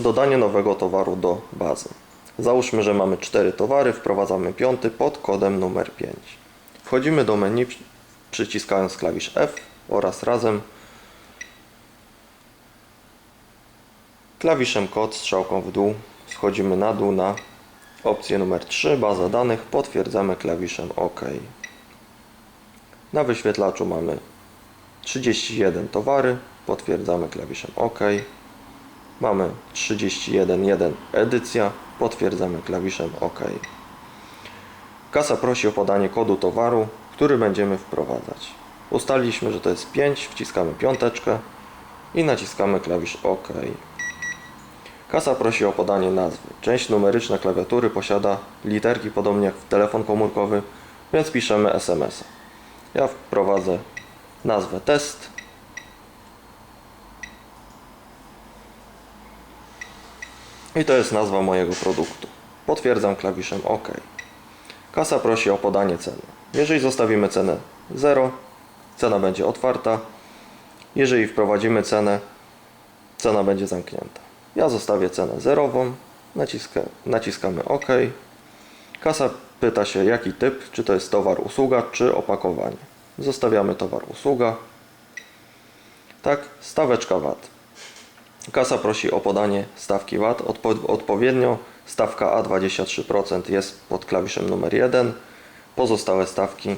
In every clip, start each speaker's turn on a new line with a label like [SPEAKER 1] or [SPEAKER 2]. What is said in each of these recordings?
[SPEAKER 1] dodanie nowego towaru do bazy. Załóżmy, że mamy 4 towary, wprowadzamy piąty pod kodem numer 5. Wchodzimy do menu przy- przyciskając klawisz F oraz razem klawiszem kod strzałką w dół schodzimy na dół na opcję numer 3 baza danych potwierdzamy klawiszem OK. Na wyświetlaczu mamy 31 towary, potwierdzamy klawiszem OK. Mamy 31.1 edycja, potwierdzamy klawiszem OK. Kasa prosi o podanie kodu towaru, który będziemy wprowadzać. Ustaliliśmy, że to jest 5, wciskamy piąteczkę i naciskamy klawisz OK. Kasa prosi o podanie nazwy. Część numeryczna klawiatury posiada literki podobnie jak w telefon komórkowy, więc piszemy SMS. Ja wprowadzę nazwę test. I to jest nazwa mojego produktu. Potwierdzam klawiszem OK. Kasa prosi o podanie ceny. Jeżeli zostawimy cenę 0, cena będzie otwarta. Jeżeli wprowadzimy cenę, cena będzie zamknięta. Ja zostawię cenę zerową, naciska, naciskamy OK. Kasa pyta się jaki typ, czy to jest towar usługa, czy opakowanie. Zostawiamy towar usługa. Tak, staweczka VAT. Kasa prosi o podanie stawki VAT. Odpo odpowiednio stawka A23% jest pod klawiszem numer 1. Pozostałe stawki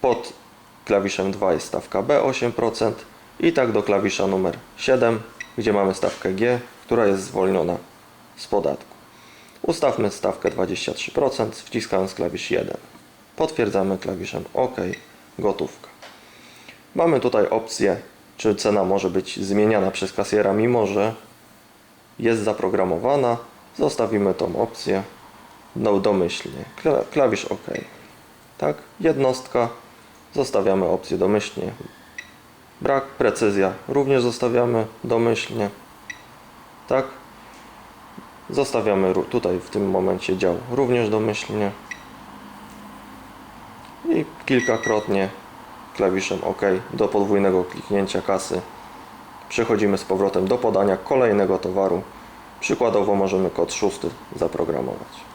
[SPEAKER 1] pod klawiszem 2 jest stawka B 8% i tak do klawisza numer 7, gdzie mamy stawkę G, która jest zwolniona z podatku. Ustawmy stawkę 23%, wciskając klawisz 1. Potwierdzamy klawiszem OK, gotówka. Mamy tutaj opcję, czy cena może być zmieniana przez kasjera, mimo że jest zaprogramowana. Zostawimy tą opcję no, domyślnie. Kla- Klawisz OK. Tak, jednostka. Zostawiamy opcję domyślnie. Brak, precyzja również zostawiamy domyślnie. Tak. Zostawiamy tutaj w tym momencie dział również domyślnie. I kilkakrotnie klawiszem OK do podwójnego kliknięcia kasy przechodzimy z powrotem do podania kolejnego towaru. Przykładowo możemy kod szósty zaprogramować.